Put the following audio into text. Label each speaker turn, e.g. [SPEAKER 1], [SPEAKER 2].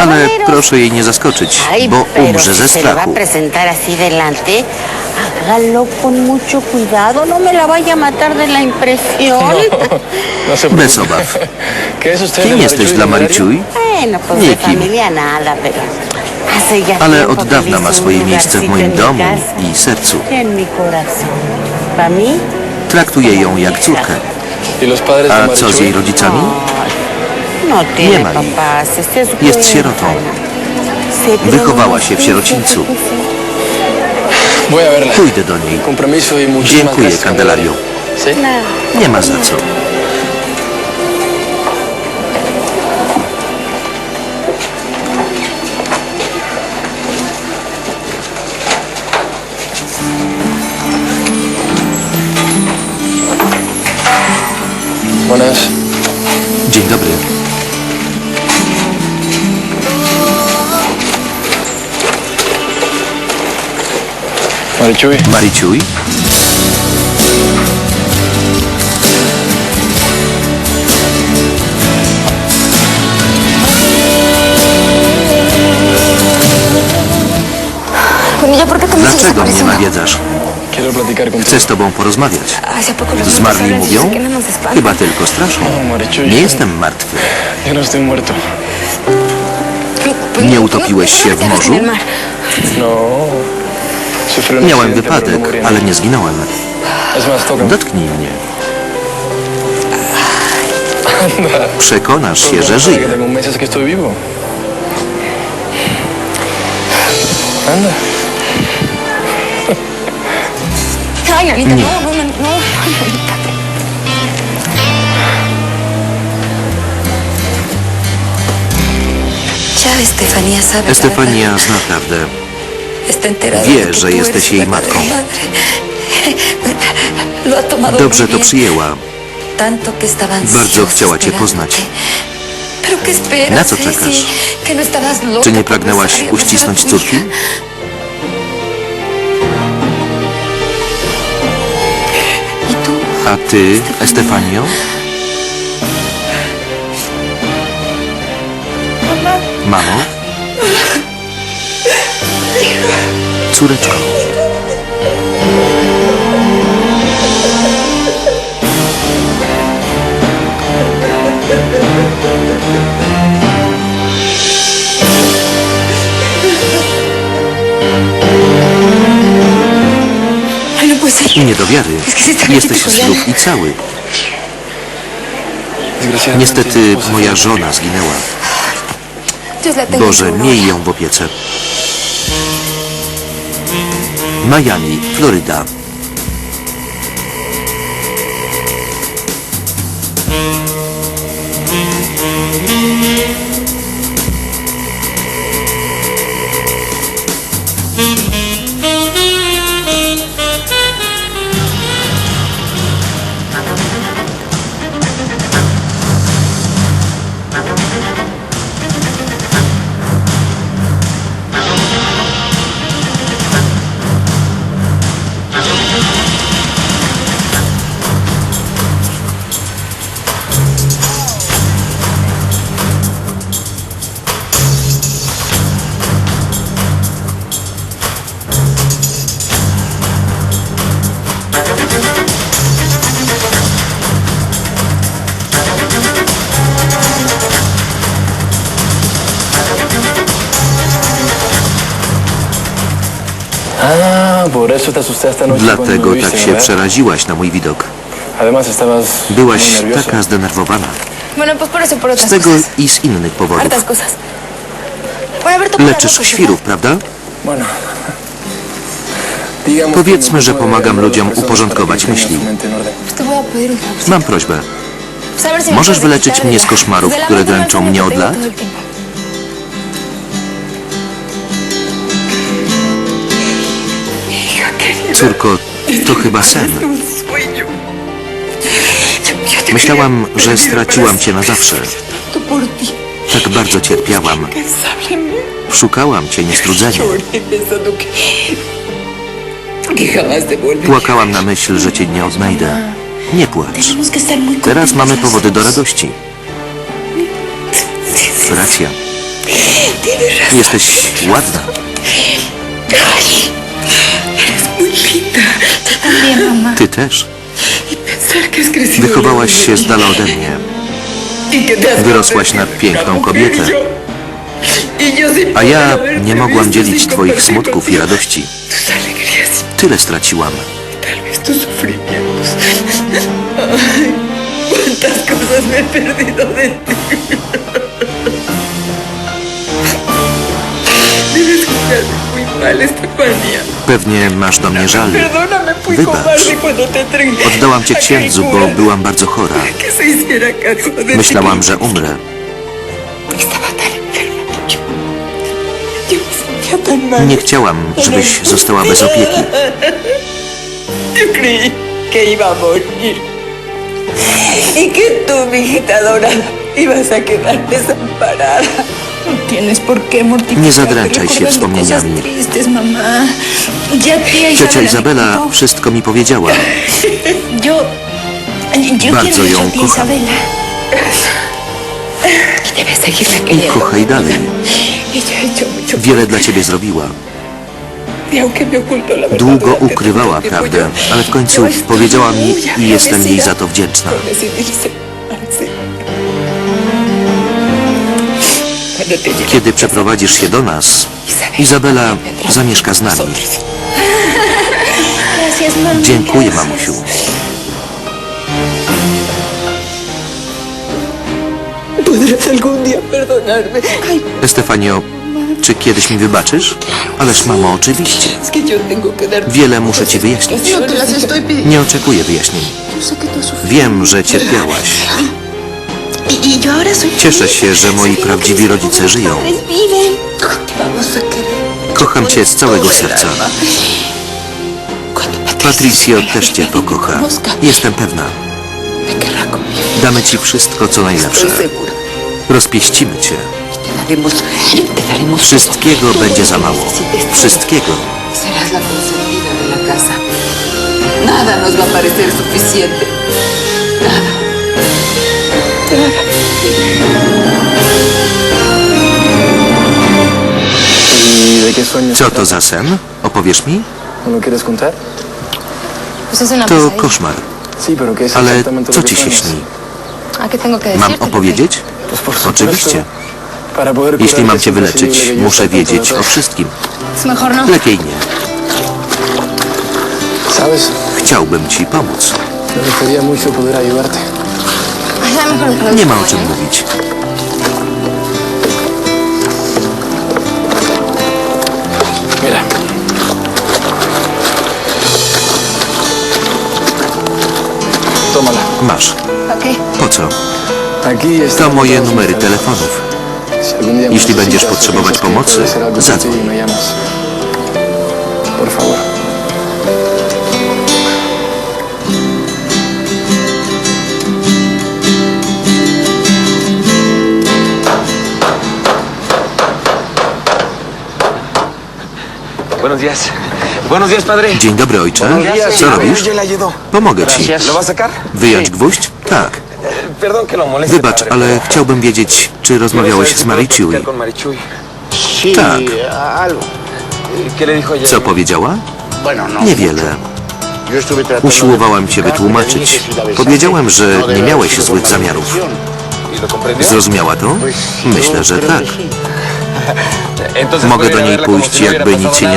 [SPEAKER 1] Ale proszę jej nie zaskoczyć, bo umrze ze strachu.
[SPEAKER 2] presentar así delante, hágalo con mucho cuidado, no me la vaya a matar de la impresión.
[SPEAKER 3] No se
[SPEAKER 1] Bez obaw. Kim jesteś dla
[SPEAKER 3] del
[SPEAKER 1] Marichuy?
[SPEAKER 2] Bueno, pues
[SPEAKER 1] Nie
[SPEAKER 2] de
[SPEAKER 1] kim.
[SPEAKER 2] familia nada, pero hace ya
[SPEAKER 1] Ale od dawna ma swoje miejsce w moim domu i sercu. Traktuję ją jak córkę.
[SPEAKER 3] ¿Y
[SPEAKER 1] A co z jej rodzicami?
[SPEAKER 2] No tiene
[SPEAKER 1] ma
[SPEAKER 2] es
[SPEAKER 1] Jest sierotą. Wychowała się w sierocińcu. Pójdę do niej. Dziękuję, Candelario. Nie ma za co.
[SPEAKER 3] Buenas.
[SPEAKER 1] Mariciuj?
[SPEAKER 4] Bueno, ¿ya por qué también se
[SPEAKER 1] Dlaczego mnie nawiedzasz? Chcę z tobą porozmawiać. Zmarli mówią? Chyba tylko straszą. Nie jestem martwy. Nie utopiłeś się w morzu?
[SPEAKER 3] No.
[SPEAKER 1] Miałem wypadek, ale nie zginąłem. Dotknij mnie. Przekonasz się, że żyję. Nie. Estefania
[SPEAKER 4] verdad.
[SPEAKER 1] zna prawdę. Wie, że jesteś jej matką. Dobrze to przyjęła. Bardzo chciała cię poznać. Na co czekasz?
[SPEAKER 4] No
[SPEAKER 1] Czy nie
[SPEAKER 4] por
[SPEAKER 1] pragnęłaś uścisnąć córki?
[SPEAKER 4] ¿Y?
[SPEAKER 1] A ty, Estefanio? Mamo? Córeczko.
[SPEAKER 4] Ay, no.
[SPEAKER 1] Nie do wiary. Jesteś zdrów i cały. Niestety moja żona zginęła. Boże, miej ją w opiece. Miami, Floryda. Dlatego tak się przeraziłaś na mój widok. Byłaś taka zdenerwowana. Z tego i z innych powodów. Leczysz świrów, prawda? Powiedzmy, że
[SPEAKER 3] me
[SPEAKER 1] pomagam ludziom uporządkować myśli. Mam prośbę. Możesz wyleczyć mnie z koszmarów, które dręczą mnie od lat? Córko, to chyba sen. Myślałam, że straciłam cię na zawsze. Tak bardzo cierpiałam. Szukałam cię niestrudzenie. Płakałam na myśl, że cię nie odnajdę. Nie płacz. Teraz mamy powody do radości. Racja. Jesteś ładna.
[SPEAKER 4] Muy linda. También, mamá.
[SPEAKER 1] Ty też.
[SPEAKER 4] Pensar que has crecido.
[SPEAKER 1] Wychowałaś się z dala ode mnie.
[SPEAKER 4] Y que te has
[SPEAKER 1] Wyrosłaś na piękną kobietę.
[SPEAKER 4] y yo sin
[SPEAKER 1] A ja
[SPEAKER 4] poder haberte
[SPEAKER 1] nie mogłam
[SPEAKER 4] visto
[SPEAKER 1] dzielić
[SPEAKER 4] sin
[SPEAKER 1] twoich
[SPEAKER 4] compartir
[SPEAKER 1] smutków i
[SPEAKER 4] contigo
[SPEAKER 1] radości.
[SPEAKER 4] Tus alegrías
[SPEAKER 1] Tyle straciłam.
[SPEAKER 4] y tal vez tus sufrimientos. Ay, cuántas cosas me he perdido de ti.
[SPEAKER 1] Pewnie masz do mnie żal. Wybacz. Oddałam cię księdzu, bo byłam bardzo chora. Myślałam, że umrę. Nie chciałam, żebyś została bez opieki.
[SPEAKER 4] Y que tú, mi hijita dorada, ibas a quedar desamparada.
[SPEAKER 1] Nie zadręczaj się wspomnieniami. Ciocia Izabela wszystko mi powiedziała. Bardzo ją kocham.
[SPEAKER 4] Y
[SPEAKER 1] I kochaj dalej.
[SPEAKER 4] Mucho
[SPEAKER 1] Wiele dla ciebie zrobiła.
[SPEAKER 4] Y
[SPEAKER 1] Długo ukrywała prawdę, ale w końcu powiedziała mi i jestem jej za to wdzięczna. Kiedy przeprowadzisz się do nas, Izabela zamieszka z nami. Dziękuję, mamusiu. Estefanio, czy kiedyś mi wybaczysz? Ależ mamo, oczywiście. Wiele muszę ci wyjaśnić. Nie oczekuję wyjaśnień. Wiem, że cierpiałaś. Cieszę się, że moi prawdziwi rodzice żyją. Kocham cię z całego serca. Patricio też cię pokocha. Jestem pewna. Damy ci wszystko, co najlepsze. Rozpieścimy cię. Wszystkiego będzie za mało. Wszystkiego.
[SPEAKER 4] Serás la consentida de la casa. Nada nos va a parecer suficiente.
[SPEAKER 1] Co to za sen? Opowiesz mi? To koszmar.
[SPEAKER 3] Sí, pero ¿qué es
[SPEAKER 1] Ale co ci się śni?
[SPEAKER 5] ¿A qué tengo que
[SPEAKER 1] Mam opowiedzieć? Oczywiście. Jeśli mam cię wyleczyć, muszę wiedzieć o wszystkim. Lepiej nie. Chciałbym ci pomóc.
[SPEAKER 3] Me gustaría mucho poder ayudarte.
[SPEAKER 1] Nie ma o czym mówić. Masz.
[SPEAKER 5] Ok.
[SPEAKER 1] Po co?
[SPEAKER 3] Está
[SPEAKER 1] To moje numery telefonów. Jeśli będziesz potrzebować pomocy, zadzwoń.
[SPEAKER 3] Por favor.
[SPEAKER 6] Buenos días. Buenos días, padre.
[SPEAKER 1] Dzień dobry, ojcze. Co robisz?
[SPEAKER 6] le.
[SPEAKER 1] Pomogę ci.
[SPEAKER 6] ¿Lo va a sacar?
[SPEAKER 1] Wyjąć gwóźdź? Tak.
[SPEAKER 6] Eh, Perdón que lo moleste,
[SPEAKER 1] Wybacz,
[SPEAKER 6] padre,
[SPEAKER 1] ale
[SPEAKER 6] pero
[SPEAKER 1] chciałbym wiedzieć, czy rozmawiałeś z
[SPEAKER 6] con Marichuy.
[SPEAKER 7] Sí,
[SPEAKER 1] Tak.
[SPEAKER 7] algo.
[SPEAKER 6] ¿Qué le dijo ayer?
[SPEAKER 1] Co powiedziała?
[SPEAKER 7] Bueno, no.
[SPEAKER 1] Niewiele. Usiłowałem cię wytłumaczyć. Powiedziałem, że nie miałeś złych zamiarów.
[SPEAKER 6] ¿Y lo comprendió?
[SPEAKER 1] Zrozumiała to? Myślę, że tak.
[SPEAKER 6] Entonces
[SPEAKER 1] Mogę do niej
[SPEAKER 6] verla como
[SPEAKER 1] pójść,
[SPEAKER 6] si no hubiera
[SPEAKER 1] jakby nic
[SPEAKER 6] pasado
[SPEAKER 1] się nie
[SPEAKER 6] nada.